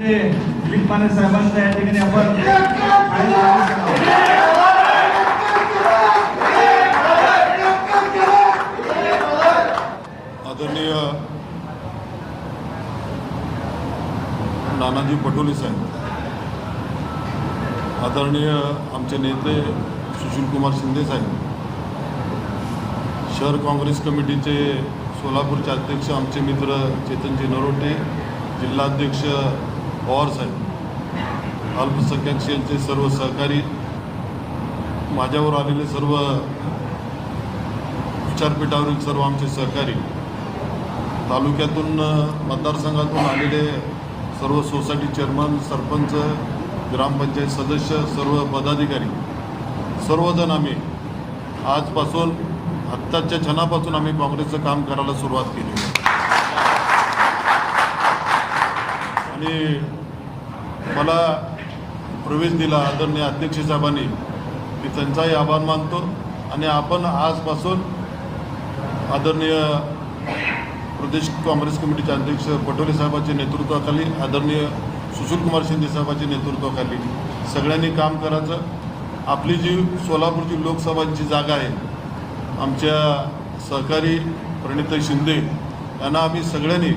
माने साहेबांचं या ठिकाणी आपण आदरणीय नानाजी पटोले साहेब आदरणीय आमचे नेते सुशीलकुमार शिंदे साहेब शहर काँग्रेस कमिटीचे सोलापूरचे अध्यक्ष आमचे मित्र चेतनजी नरोटे जिल्हाध्यक्ष पवार साहेब अल्पसंख्याक सेलचे सर्व सहकारी माझ्यावर आलेले सर्व विचारपीठावरील सर्व आमचे सहकारी तालुक्यातून मतदारसंघातून आलेले सर्व सोसायटी चेअरमन सरपंच ग्रामपंचायत सदस्य सर्व पदाधिकारी सर्वजण आम्ही आजपासून आत्ताच्या क्षणापासून आम्ही काँग्रेसचं काम करायला सुरुवात केली. आणि मला प्रवेश दिला आदरणीय अध्यक्ष साहेबांनी. मी त्यांचाही आभार मानतो आणि आपण आजपासून आदरणीय प्रदेश काँग्रेस कमिटीचे अध्यक्ष पटोले साहेबांच्या नेतृत्वाखाली आदरणीय सुशीलकुमार शिंदे साहेबांच्या नेतृत्वाखाली सगळ्यांनी काम करायचं. आपली जी सोलापूरची लोकसभांची जागा आहे आमच्या सहकारी प्रणिता शिंदे यांना आम्ही सगळ्यांनी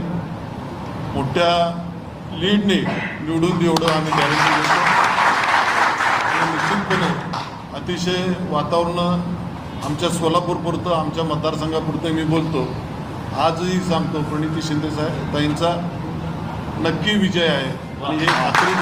मोठ्या लीडने निवडून देवढं एवढं आम्ही गॅरंटी देतो. आणि निश्चितपणे अतिशय वातावरण आमच्या सोलापूरपुरतं आमच्या मतदारसंघापुरतं मी बोलतो. आजही सांगतो प्रणिती शिंदे साहेब ताईंचा नक्की विजय आहे. आणि हे आखरी